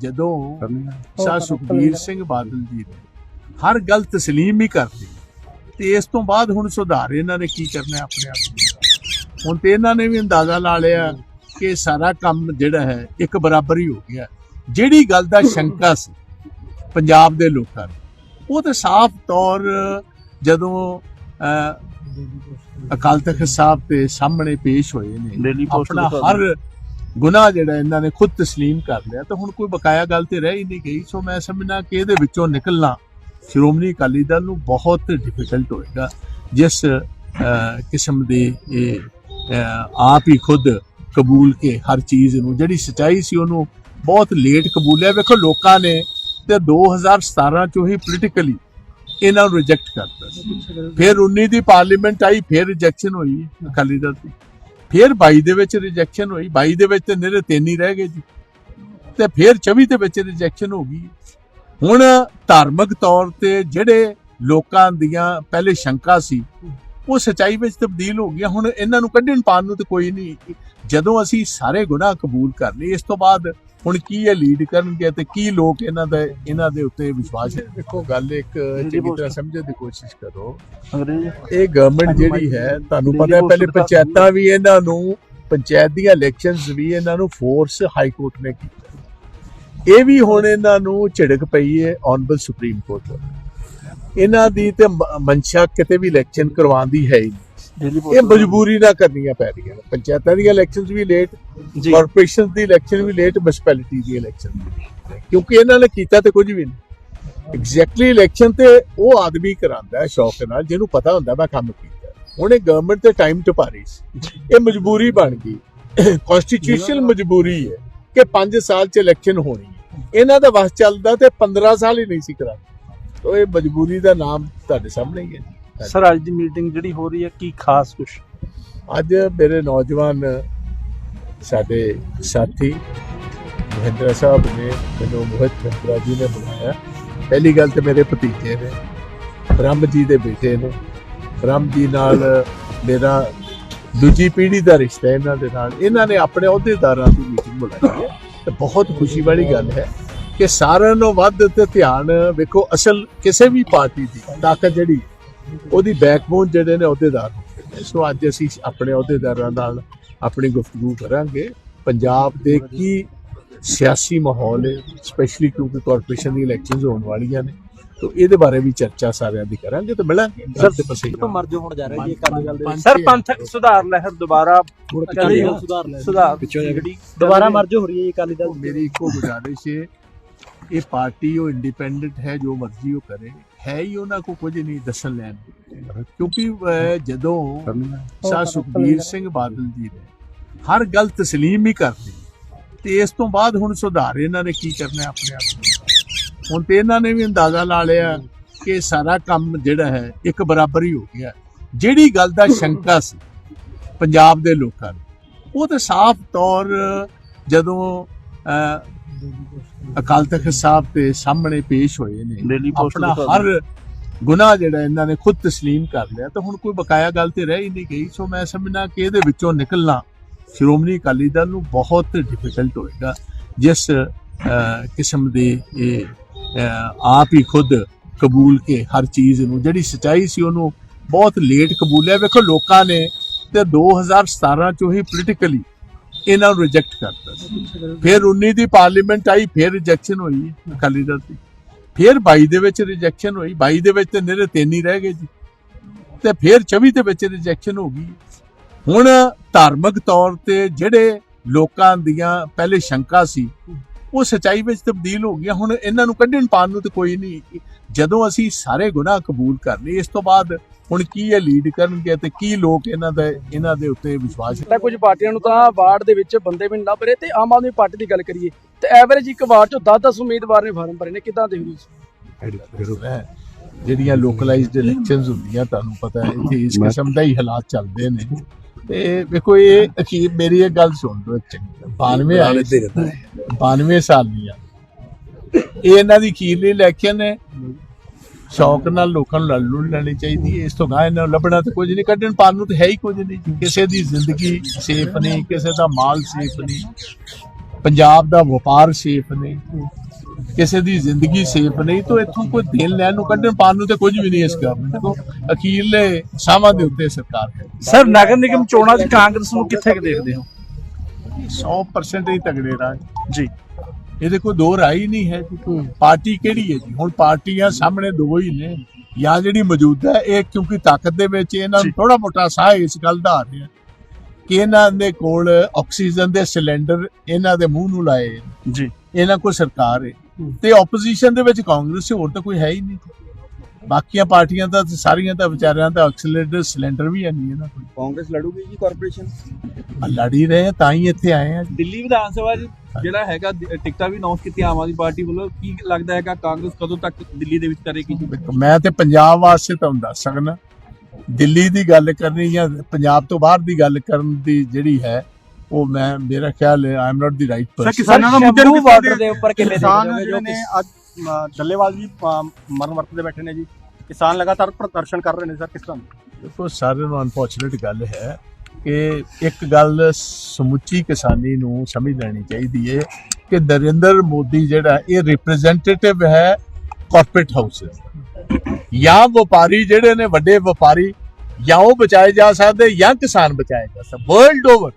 ਜਦੋਂ ਸਾ ਸੁਖਬੀਰ ਸਿੰਘ ਬਾਦਲ ਜੀ ਨੇ ਹਰ ਗੱਲ ਤਸਲੀਮ ਹੀ ਕਰਦੀ ਤੇ ਇਸ ਤੋਂ ਬਾਅਦ ਹੁਣ ਸੁਧਾਰ ਇਹਨਾਂ ਨੇ ਕੀ ਕਰਨਾ ਆਪਣੇ ਆਪ ਨੂੰ? ਹੁਣ ਤੇ ਇਹਨਾਂ ਨੇ ਵੀ ਅੰਦਾਜ਼ਾ ਲਾ ਲਿਆ ਕਿ ਸਾਰਾ ਕੰਮ ਜਿਹੜਾ ਹੈ ਇੱਕ ਬਰਾਬਰ ਹੀ ਹੋ ਗਿਆ। ਜਿਹੜੀ ਗੱਲ ਦਾ ਸ਼ੰਕਾ ਸੀ ਪੰਜਾਬ ਦੇ ਲੋਕਾਂ ਨੂੰ ਉਹ ਤੇ ਸਾਫ਼ ਤੌਰ ਜਦੋਂ ਅਹ, ਅਕਾਲ ਤਖਤ ਸਾਹਿਬ ਦੇ ਸਾਹਮਣੇ ਪੇਸ਼ ਹੋਏ ਨੇ ਆਪਣਾ ਹਰ ਗੁਨਾਹ ਜਿਹੜਾ ਇਹਨਾਂ ਨੇ ਖੁਦ تسلیم ਕਰ ਲਿਆ ਤਾਂ ਹੁਣ ਕੋਈ ਬਕਾਇਆ ਗੱਲ ਤੇ ਰਹਿ ਹੀ ਨਹੀਂ ਗਈ ਸੋ ਮੈਂ ਸਮਝਣਾ ਕਿ ਇਹਦੇ ਵਿੱਚੋਂ ਨਿਕਲਣਾ ਸ਼੍ਰੋਮਣੀ ਅਕਾਲੀ ਦਲ ਨੂੰ ਬਹੁਤ ਡਿਫਿਕਲਟ ਹੋਏਗਾ ਜਿਸ ਅਹ, ਕਿਸਮ ਦੇ ਇਹ ਅਹ, ਆਪ ਹੀ ਖੁਦ ਕਬੂਲ ਕੇ ਹਰ ਚੀਜ਼ ਨੂੰ ਜਿਹੜੀ ਸਚਾਈ ਸੀ ਉਹਨੂੰ ਬਹੁਤ ਲੇਟ ਕਬੂਲਿਆ ਵੇਖੋ ਲੋਕਾਂ ਨੇ ਤੇ 2017 ਚੋਂ ਹੀ ਪੋਲੀਟੀਕਲੀ ਇਹਨਾਂ ਨੂੰ ਰਿਜੈਕਟ ਕਰਤਾ ਸੀ ਫਿਰ 19 ਦੀ ਪਾਰਲੀਮੈਂਟ ਆਈ ਫਿਰ ਰਿਜੈਕਸ਼ਨ ਹੋਈ ਅਕਾਲੀ ਦਲ ਦੀ ਫਿਰ 22 ਦੇ ਵਿੱਚ ਰਿਜੈਕਸ਼ਨ ਹੋਈ। 22 ਦੇ ਵਿੱਚ ਤੇ ਨਿਰੇ ਤਿੰਨ ਹੀ ਰਹਿ ਗਏ ਜੀ। ਤੇ ਫਿਰ 24 ਦੇ ਵਿੱਚ ਰਿਜੈਕਸ਼ਨ ਹੋ ਗਈ। ਹੁਣ ਧਾਰਮਿਕ ਤੌਰ ਤੇ ਜਿਹੜੇ ਲੋਕਾਂ ਦੀਆਂ ਪਹਿਲੇ ਸ਼ੰਕਾ ਸੀ, ਉਹ ਸਚਾਈ ਵਿੱਚ ਤਬਦੀਲ ਹੋ ਗਿਆ ਹੁਣ ਇਹਨਾਂ ਨੂੰ ਕੱਢਣ ਪਾਣ ਨੂੰ ਤੇ ਕੋਈ ਨਹੀਂ। ਜਦੋਂ ਅਸੀਂ ਸਾਰੇ ਗੁਨਾਹ ਕਬੂਲ ਕਰ ਲਏ, ਇਸ ਤੋਂ ਬਾਅਦ ਹੁਣ ਕੀ ਇਹ ਲੀਡ ਕਰਨਗੇ ਤੇ ਕੀ ਲੋਕ ਇਹਨਾਂ ਦਾ ਇਹਨਾਂ ਦੇ ਉੱਤੇ ਵਿਸ਼ਵਾਸ ਦੇਖੋ ਗੱਲ ਇੱਕ ਚੰਗੀ ਤਰ੍ਹਾਂ ਸਮਝਣ ਦੀ ਕੋਸ਼ਿਸ਼ ਕਰੋ। ਅੰਗਰੇਜ਼ ਇਹ ਗਵਰਨਮੈਂਟ ਜਿਹੜੀ ਹੈ ਤੁਹਾਨੂੰ ਪਤਾ ਹੈ ਪਹਿਲੇ ਪੰਚਾਇਤਾਂ ਵੀ ਇਹਨਾਂ ਨੂੰ ਪੰਚਾਇਤ ਦੀਆਂ ਇਲੈਕਸ਼ਨਸ ਵੀ ਇਹਨਾਂ ਨੂੰ ਫੋਰਸ ਹਾਈ ਕੋਰਟ ਨੇ ਕੀਤਾ। ਇਹ ਵੀ ਹੁਣ ਇਹਨਾਂ ਨੂੰ ਝਿੜਕ ਪਈ ਹੈ ਆਨਰੇਬਲ ਸੁਪਰੀਮ ਕੋਰਟ ਇਹਨਾਂ ਦੀ ਤੇ ਮਨਸ਼ਾ ਕਿਤੇ ਵੀ ਇਲੈਕਸ਼ਨ ਕਰਵਾਉਣ ਦੀ ਹੈ ਹੀ ਨਹੀਂ। ਇਹ ਮਜਬੂਰੀ ਨਾਲ ਕਰਨੀਆਂ ਪੈ ਰਹੀਆਂ ਨੇ। ਪੰਚਾਇਤਾਂ ਦੀਆਂ ਇਲੈਕਸ਼ਨਸ ਵੀ ਲੇਟ ਕਾਰਪੋਰੇਸ਼ਨ ਦੀ ਇਲੈਕਸ਼ਨ ਵੀ ਲੇਟ ਮਿਊਨਿਸਪੈਲਿਟੀ ਦੀ ਇਲੈਕਸ਼ਨ। ਕਿਉਂਕਿ ਇਹਨਾਂ ਨੇ ਕੀਤਾ ਤੇ ਕੁਝ ਵੀ ਨਹੀਂ। ਐਗਜ਼ੈਕਟਲੀ ਇਲੈਕਸ਼ਨ ਤੇ ਉਹ ਆਦਮੀ ਕਰਾਂਦਾ ਹੈ ਸ਼ੌਕ ਨਾਲ ਜਿਹਨੂੰ ਪਤਾ ਹੁੰਦਾ ਮੈਂ ਕੰਮ ਕੀਤਾ। ਹੁਣ ਇਹ ਗਵਰਨਮੈਂਟ ਤੇ ਟਾਈਮ ਟਪਾ ਰਹੀ ਸੀ। ਇਹ ਮਜਬੂਰੀ ਬਣ ਗਈ। ਕਨਸਟੀਟਿਊਸ਼ਨਲ ਮਜਬੂਰੀ ਹੈ ਕਿ 5 ਸਾਲ ਚ ਇਲੈਕਸ਼ਨ ਹੋਣੀ ਇਹਨਾਂ ਦਾ ਵਸ ਚੱਲਦਾ ਤੇ 15 ਸਾਲ ਹੀ ਨਹੀਂ ਸੀ ਕਰਾਂਦੇ ਤੋ ਇਹ ਮਜਬੂਰੀ ਦਾ ਨਾਮ ਤੁਹਾਡੇ ਸਾਹਮਣੇ ਹੀ ਹੈ ਸਰ, ਅੱਜ ਦੀ ਮੀਟਿੰਗ ਜਿਹੜੀ ਹੋ ਰਹੀ ਹੈ, ਕੀ ਖਾਸ ਕੁਝ ਅੱਜ ਮੇਰੇ ਨੌਜਵਾਨ ਸਾਡੇ ਸਾਥੀ ਮਹਿੰਦਰਾ ਸਾਹਿਬ ਨੇ ਮੈਨੂੰ ਮੋਹਿਤ ਮਹਿੰਦਰਾ ਜੀ ਨੇ ਬੁਲਾਇਆ। ਪਹਿਲੀ ਗੱਲ ਤੇ ਮੇਰੇ ਭਤੀਜੇ ਨੇ, ਬ੍ਰਹਮ ਜੀ ਦੇ ਬੇਟੇ ਨੇ। ਬ੍ਰਹਮ ਜੀ ਨਾਲ ਮੇਰਾ ਦੂਜੀ ਪੀੜ੍ਹੀ ਦਾ ਰਿਸ਼ਤਾ ਇਹਨਾਂ ਦੇ ਨਾਲ। ਇਹਨਾਂ ਨੇ ਆਪਣੇ ਅਹੁਦੇਦਾਰਾਂ ਦੀ ਮੀਟਿੰਗ ਬੁਲਾਈ ਹੈ। ਤੇ ਬਹੁਤ ਖੁਸ਼ੀ ਵਾਲੀ ਗੱਲ ਹੈ ਕਿ ਸਾਰਿਆਂ ਨੂੰ ਵੱਧ ਤੇ ਧਿਆਨ ਵੇਖੋ, ਅਸਲ ਕਿਸੇ ਵੀ ਪਾਰਟੀ ਦੀ ਤਾਕਤ ਜਿਹੜੀ ਉਹਦੀ ਬੈਕਬੋਨ ਜਿਹੜੇ ਨੇ ਅਹੁਦੇਦਾਰ ਸੋ ਅੱਜ ਅਸੀਂ ਆਪਣੇ ਅਹੁਦੇਦਾਰਾਂ ਨਾਲ ਆਪਣੀ ਗੁਫ਼ਤਗੂ ਕਰਾਂਗੇ। ਪੰਜਾਬ ਦੇ ਕੀ ਸਿਆਸੀ ਮਾਹੌਲ ਹੈ ਸਪੈਸ਼ਲੀ ਕਿਉਂਕਿ ਕਾਰਪੋਰੇਸ਼ਨ ਦੀ ਇਲੈਕਸ਼ਨਸ ਹੋਣ ਵਾਲੀਆਂ ਨੇ ਤੋ ਇਹਦੇ ਬਾਰੇ ਵੀ ਚਰਚਾ ਸਾਰਿਆਂ ਦੀ ਕਰਾਂਗੇ ਤੇ ਮਿਲਾਂਗੇ। ਸਰ, ਤੇ ਪਸੇ ਤੋਂ ਮਰਜ ਹੋਣ ਜਾ ਰਿਹਾ ਜੀ ਅਕਾਲੀ ਦਲ ਦੇ ਸਰ ਪੰਥਕ ਸੁਧਾਰ ਲਹਿਰ ਦੁਬਾਰਾ ਅਕਾਲੀ ਦਲ ਸੁਧਾਰ ਲੈ ਸੁਧਾਰ ਜਿਹੜੀ ਦੁਬਾਰਾ ਮਰਜ ਹੋ ਰਹੀ ਹੈ ਅਕਾਲੀ ਦਲ ਮੇਰੀ ਇੱਕੋ ਗੁਜ਼ਾਰਿਸ਼ ਹੈ ਇਹ ਪਾਰਟੀ ਉਹ ਇੰਡੀਪੈਂਡੈਂਟ ਹੈ ਜੋ ਮਰਜ਼ੀ ਉਹ ਕਰੇ। ਹੈ ਹੀ ਉਹਨਾਂ ਕੋ ਕੁਝ ਨਹੀਂ ਦੱਸਣ ਲੈਣ ਕਿਉਂਕਿ ਜਦੋਂ ਸਾ ਸੁਖਬੀਰ ਸਿੰਘ ਬਾਦਲ ਜੀ ਨੇ ਹਰ ਗੱਲ ਤਸਲੀਮ ਹੀ ਕਰਦੀ ਤੇ ਇਸ ਤੋਂ ਬਾਅਦ ਹੁਣ ਸੁਧਾਰ ਇਹਨਾਂ ਨੇ ਕੀ ਕਰਨਾ ਆਪਣੇ ਆਪ ਨੂੰ? ਹੁਣ ਤੇ ਇਹਨਾਂ ਨੇ ਵੀ ਅੰਦਾਜ਼ਾ ਲਾ ਲਿਆ ਕਿ ਸਾਰਾ ਕੰਮ ਜਿਹੜਾ ਹੈ ਇੱਕ ਬਰਾਬਰ ਹੀ ਹੋ ਗਿਆ ਜਿਹੜੀ ਗੱਲ ਦਾ ਸ਼ੰਕਾ ਸੀ ਪੰਜਾਬ ਦੇ ਲੋਕਾਂ ਨੂੰ ਉਹ ਤੇ ਸਾਫ਼ ਤੌਰ ਜਦੋਂ ਅਕਾਲ ਤਖਤ ਸਾਹਿਬ ਦੇ ਸਾਹਮਣੇ ਪੇਸ਼ ਹੋਏ ਨੇ ਡੇਲੀ ਪੋਸਟ ਆਪਣਾ ਹਰ ਗੁਨਾਹ ਜਿਹੜਾ ਇਹਨਾਂ ਨੇ ਖੁਦ تسلیم ਕਰ ਲਿਆ ਤਾਂ ਹੁਣ ਕੋਈ ਬਕਾਇਆ ਗੱਲ ਤੇ ਰਹਿ ਹੀ ਨਹੀਂ ਗਈ ਸੋ ਮੈਂ ਸਮਝਣਾ ਕਿ ਇਹਦੇ ਵਿੱਚੋਂ ਨਿਕਲਣਾ ਸ਼੍ਰੋਮਣੀ ਅਕਾਲੀ ਦਲ ਨੂੰ ਬਹੁਤ ਡਿਫਿਕਲਟ ਹੋਏਗਾ ਜਿਸ ਅਹ, ਕਿਸਮ ਦੇ ਇਹ ਅਹ, ਆਪ ਹੀ ਖੁਦ ਕਬੂਲ ਕੇ ਹਰ ਚੀਜ਼ ਨੂੰ ਜਿਹੜੀ ਸਚਾਈ ਸੀ ਉਹਨੂੰ ਬਹੁਤ ਲੇਟ ਕਬੂਲਿਆ ਵੇਖੋ ਲੋਕਾਂ ਨੇ ਤੇ 2017 ਚੋਂ ਹੀ ਪੋਲੀਟੀਕਲੀ ਇਹਨਾਂ ਨੂੰ ਰਿਜੈਕਟ ਕਰਤਾ ਸੀ। ਫਿਰ 19 ਦੀ ਪਾਰਲੀਮੈਂਟ ਆਈ, ਫਿਰ ਰਿਜੈਕਸ਼ਨ ਹੋਈ ਅਕਾਲੀ ਦਲ ਦੀ। ਫਿਰ 22 ਦੇ ਵਿੱਚ ਰਿਜੈਕਸ਼ਨ ਹੋਈ 22 ਦੇ ਵਿੱਚ ਤੇ ਨਿਰੇ ਤਿੰਨ ਹੀ ਰਹਿ ਗਏ ਜੀ। ਤੇ ਫਿਰ 24 ਦੇ ਵਿੱਚ ਰਿਜੈਕਸ਼ਨ ਹੋ ਗਈ। ਹੁਣ ਧਾਰਮਿਕ ਤੌਰ ਤੇ ਜਿਹੜੇ ਲੋਕਾਂ ਦੀਆਂ ਪਹਿਲੇ ਸ਼ੰਕਾ ਸੀ ਉਹ ਸਚਾਈ ਵਿੱਚ ਤਬਦੀਲ ਹੋ ਗਿਆ ਹੁਣ ਇਹਨਾਂ ਨੂੰ ਕੱਢਣ ਪਾਣ ਨੂੰ ਤੇ ਕੋਈ ਨਹੀਂ ਜਦੋਂ ਅਸੀਂ ਸਾਰੇ ਗੁਨਾਹ ਕਬੂਲ ਕਰ ਲਏ ਇਸ ਤੋਂ ਬਾਅਦ ਹੁਣ ਕੀ ਇਹ ਲੀਡ ਕਰਨਗੇ ਤੇ ਕੀ ਲੋਕ ਇਹਨਾਂ ਦਾ ਇਹਨਾਂ ਦੇ ਉੱਤੇ ਵਿਸ਼ਵਾਸ ਤਾਂ ਕੁਝ ਪਾਰਟੀਆਂ ਨੂੰ ਤਾਂ ਵਾਰਡ ਦੇ ਵਿੱਚ ਬੰਦੇ ਵੀ ਨਹੀਂ ਲੱਭ ਰਹੇ ਤੇ ਆਮ ਆਦਮੀ ਪਾਰਟੀ ਦੀ ਗੱਲ ਕਰੀਏ ਤੇ ਐਵਰੇਜ ਇੱਕ ਵਾਰਡ ਚੋਂ 10-10 ਉਮੀਦਵਾਰ ਨੇ ਫਾਰਮ ਭਰੇ ਨੇ ਕਿਦਾਂ ਦੇਖ ਰਹੀ ਜਿਹੜੀਆਂ ਲੋਕਲਾਈਜ਼ਡ ਇਲੈਕਸ਼ਨਸ ਹੁੰਦੀਆਂ ਤੁਹਾਨੂੰ ਪਤਾ ਹੈ ਇੱਥੇ ਇਸ ਕਿਸਮ ਦਾ ਹੀ ਹਾਲਾਤ ਚੱਲਦੇ ਨੇ। ਤੇ ਵੇਖੋ ਇਹ ਅਖੀਰ ਮੇਰੀ ਇਹ ਗੱਲ ਸੁਣ ਲਓ ਚੰਗੀ 92 ਆਏ ਸੀ। 92 ਸਾਲ ਦੀਆਂ ਇਹ ਇਹਨਾਂ ਦੀ ਅਖੀਰਲੀ ਇਲੈਕਸ਼ਨ ਹੈ ਸ਼ੌਕ ਨਾਲ ਲੋਕਾਂ ਨੂੰ ਲੜ ਲੁੜ ਲੈਣੀ ਚਾਹੀਦੀ। ਹੈ ਇਸ ਤੋਂ ਗਾਂ ਇਹਨਾਂ ਨੂੰ ਲੱਭਣਾ ਤੇ ਕੁਝ ਨਹੀਂ ਕੱਢਣ ਪਾਣ ਨੂੰ ਤੇ ਹੈ ਹੀ ਕੁਝ ਨਹੀਂ। ਕਿਸੇ ਦੀ ਜ਼ਿੰਦਗੀ ਸੇਫ ਨਹੀਂ ਕਿਸੇ ਦਾ ਮਾਲ ਸੇਫ ਨਹੀਂ। ਪੰਜਾਬ ਦਾ ਵਪਾਰ ਸੇਫ ਨਹੀਂ। ਕਿਸੇ ਦੀ ਜ਼ਿੰਦਗੀ ਸੇਫ ਨਹੀਂ ਤਾਂ ਇੱਥੋਂ ਕੋਈ ਦੇਣ ਲੈਣ ਨੂੰ ਕੱਢਣ ਪਾਣ ਨੂੰ ਤੇ ਕੁਝ ਵੀ ਨਹੀਂ ਇਸ ਗਵਰਨਮੈਂਟ ਕੋ ਅਖੀਰਲੇ ਸਾਹਾਂ ਦੇ ਉੱਤੇ ਸਰਕਾਰ ਸਰ ਨਗਰ ਨਿਗਮ ਚੋਣਾਂ 'ਚ ਕਾਂਗਰਸ ਨੂੰ ਕਿੱਥੇ ਕੁ ਦੇਖਦੇ ਹੋ? 100% ਹੀ ਤਗੜੇ ਰਾਜ। ਜੀ। ਇਹਦੇ ਕੋਈ ਦੋ ਰਾਈ ਨਹੀਂ ਹੈ ਜੀ। ਪਾਰਟੀ ਕਿਹੜੀ ਹੈ ਜੀ? ਹੁਣ ਪਾਰਟੀਆਂ ਸਾਹਮਣੇ ਦੋ ਹੀ ਨੇ। ਜਾਂ ਜਿਹੜੀ ਮੌਜੂਦਾ ਹੈ ਇਹ ਕਿਉਂਕਿ ਤਾਕਤ ਦੇ ਵਿੱਚ ਇਹਨਾਂ। ਨੂੰ ਥੋੜਾ ਮੋਟਾ ਸਾਹ ਇਸ ਗੱਲ ਦਾ ਆ ਰਿਹਾ ਕਿ ਇਹਨਾਂ ਦੇ ਕੋਲ ਆਕਸੀਜਨ ਦੇ ਸਿਲੰਡਰ ਇਹਨਾਂ ਦੇ ਮੂੰਹ ਨੂੰ ਲਾਏ। ਜੀ। ਇਹਨਾਂ ਕੋਲ ਸਰਕਾਰ ਹੈ। ਤੇ ਆਪੋਜੀਸ਼ਨ ਦੇ ਵਿੱਚ ਕਾਂਗਰਸ ਹੋਰ ਤਾਂ ਕੋਈ ਹੈ ਹੀ ਨਹੀਂ। ਬਾਕੀਆਂ ਪਾਰਟੀਆਂ ਦਾ ਤਾਂ ਸਾਰੀਆਂ ਤਾਂ ਵਿਚਾਰਿਆਂ ਦਾ ਆਕਸੀਲੇਟਰ ਸਿਲੰਡਰ ਵੀ ਹੈ ਨਹੀਂ ਇਹਨਾਂ ਕੋਲ। ਕਾਂਗਰਸ ਲੜੂਗੀ ਜੀ ਕਾਰਪੋਰੇਸ਼ਨ ਲੜ ਰਹੇ ਤਾਂ ਹੀ ਇੱਥੇ ਆਏ ਆ। ਦਿੱਲੀ ਵਿਧਾਨ ਸਭਾ ਜਿਹੜਾ ਹੈਗਾ ਟਿਕਟਾਂ ਵੀ ਅਨਾਉਂਸ ਕੀਤੀਆਂ ਆਮ ਆਦਮੀ ਪਾਰਟੀ ਵੱਲੋਂ। ਕੀ ਲੱਗਦਾ ਹੈਗਾ ਕਾਂਗਰਸ ਕਦੋਂ ਤੱਕ ਦਿੱਲੀ ਦੇ ਵਿੱਚ ਕਰੇਗੀ ਮੈਂ ਤੇ ਪੰਜਾਬ ਵਾਸਤੇ ਤੁਹਾਨੂੰ ਦੱਸ ਸਕਦਾ। ਦਿੱਲੀ ਦੀ ਗੱਲ ਕਰਨੀ ਜਾਂ ਪੰਜਾਬ ਤੋਂ ਬਾਹਰ ਦੀ ਗੱਲ ਕਰਨ ਦੀ ਜਿਹੜੀ ਹੈ ਉਹ ਮੈਂ ਮੇਰਾ ਖਿਆਲ ਹੈ I am not the right person ਕਿਸਾਨਾਂ ਦਾ ਮੁੱਦੇ ਨੂੰ ਬਾਰਡਰ ਦੇ ਉੱਪਰ ਕਿਵੇਂ ਕਿਸਾਨ ਦੇਖਦੇ ਹੋ ਜਿਹੜੇ ਨੇ ਅੱਜ ਡੱਲੇਵਾਲ ਜੀ ਮਰਨ ਵਰਤ ਦੇ ਬੈਠੇ ਨੇ ਜੀ। ਕਿਸਾਨ ਲਗਾਤਾਰ ਪ੍ਰਦਰਸ਼ਨ ਕਰ ਰਹੇ ਨੇ ਸਰ ਕਿਸ ਤਰ੍ਹਾਂ? ਦੇਖੋ ਸਾਰਿਆਂ ਨੂੰ ਅਨਫੋਰਚੂਨੇਟ ਗੱਲ ਹੈ ਕਿ ਇੱਕ ਗੱਲ ਸਮੁੱਚੀ ਕਿਸਾਨੀ ਨੂੰ ਸਮਝ ਲੈਣੀ ਚਾਹੀਦੀ ਹੈ ਕਿ ਨਰਿੰਦਰ ਮੋਦੀ ਜਿਹੜਾ ਇਹ ਰਿਪਰੈਜ਼ੈਂਟੇਟਿਵ ਹੈ ਕਾਰਪੋਰੇਟ ਹਾਊਸਸ ਜਾਂ ਵਪਾਰੀ ਜਿਹੜੇ ਨੇ ਵੱਡੇ ਵਪਾਰੀ ਜਾਂ ਉਹ ਬਚਾਏ ਜਾ ਸਕਦੇ ਜਾਂ ਕਿਸਾਨ ਬਚਾਏ ਜਾ ਸਕਦੇ ਵਰਲਡ ਓਵਰ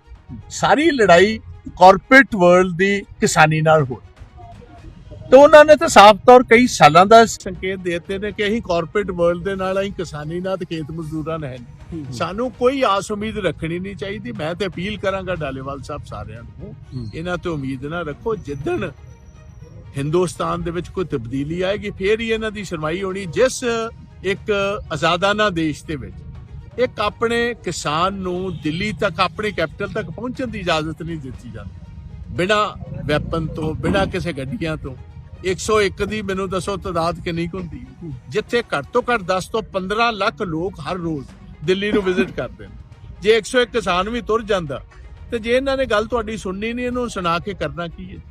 ਸਾਰੀ ਲੜਾਈ ਕਾਰਪੋਰੇਟ ਵਰਲਡ ਦੀ ਕਿਸਾਨੀ ਨਾਲ ਹੋਈ। ਤੇ ਉਹਨਾਂ ਨੇ ਤਾਂ ਸਾਫ਼ ਤੌਰ ਕਈ ਸਾਲਾਂ ਦਾ ਸੰਕੇਤ ਦੇ ਦਿੱਤੇ ਨੇ ਕਿ ਅਸੀਂ ਕਾਰਪੋਰੇਟ ਵਰਲਡ ਦੇ ਨਾਲ ਅਸੀਂ ਕਿਸਾਨੀ ਨਾਲ ਤੇ ਖੇਤ ਮਜ਼ਦੂਰਾਂ ਨਾਲ ਹੈ ਸਾਨੂੰ ਕੋਈ ਆਸ ਉਮੀਦ ਰੱਖਣੀ ਨਹੀਂ ਚਾਹੀਦੀ। ਮੈਂ ਤੇ ਅਪੀਲ ਕਰਾਂਗਾ ਡਾਲੇਵਾਲ ਸਾਹਿਬ ਸਾਰਿਆਂ ਨੂੰ ਇਹਨਾਂ ਤੇ ਉਮੀਦ ਨਾ ਰੱਖੋ ਜਿੱਦਣ ਹਿੰਦੁਸਤਾਨ ਦੇ ਵਿੱਚ ਕੋਈ ਤਬਦੀਲੀ ਆਏਗੀ ਫੇਰ ਹੀ ਇਹਨਾਂ ਦੀ ਸ਼ਰਮਾਈ ਹੋਣੀ ਜਿਸ ਇੱਕ ਆਜ਼ਾਦਾਨਾ ਦੇਸ਼ ਦੇ ਵਿੱਚ। ਇੱਕ ਆਪਣੇ ਕਿਸਾਨ ਨੂੰ ਦਿੱਲੀ ਤੱਕ, ਆਪਣੇ ਕੈਪੀਟਲ ਤੱਕ ਪਹੁੰਚਣ ਦੀ ਇਜਾਜ਼ਤ ਨਹੀਂ ਦਿੱਤੀ ਜਾਂਦੀ। ਬਿਨਾ ਵੈਪਨ ਤੋਂ, ਬਿਨਾ ਕਿਸੇ ਗੱਡੀਆਂ ਤੋਂ। 101 ਦੀ ਮੈਨੂੰ ਦੱਸੋ ਤਾਦਾਦ ਕਿੰਨੀ ਕੁ ਹੁੰਦੀ ਜਿੱਥੇ ਘੱਟ ਤੋਂ ਘੱਟ 10 ਤੋਂ 15 ਲੱਖ ਲੋਕ ਹਰ ਰੋਜ਼ ਦਿੱਲੀ ਨੂੰ ਵਿਜ਼ਿਟ ਕਰਦੇ ਨੇ। ਜੇ 101 ਕਿਸਾਨ ਵੀ ਤੁਰ ਜਾਂਦਾ, ਤੇ ਜੇ ਇਹਨਾਂ ਨੇ ਗੱਲ ਤੁਹਾਡੀ ਸੁਣਨੀ ਨਹੀਂ, ਇਹਨੂੰ ਸੁਣਾ ਕੇ ਕਰਨਾ ਕੀ ਹੈ?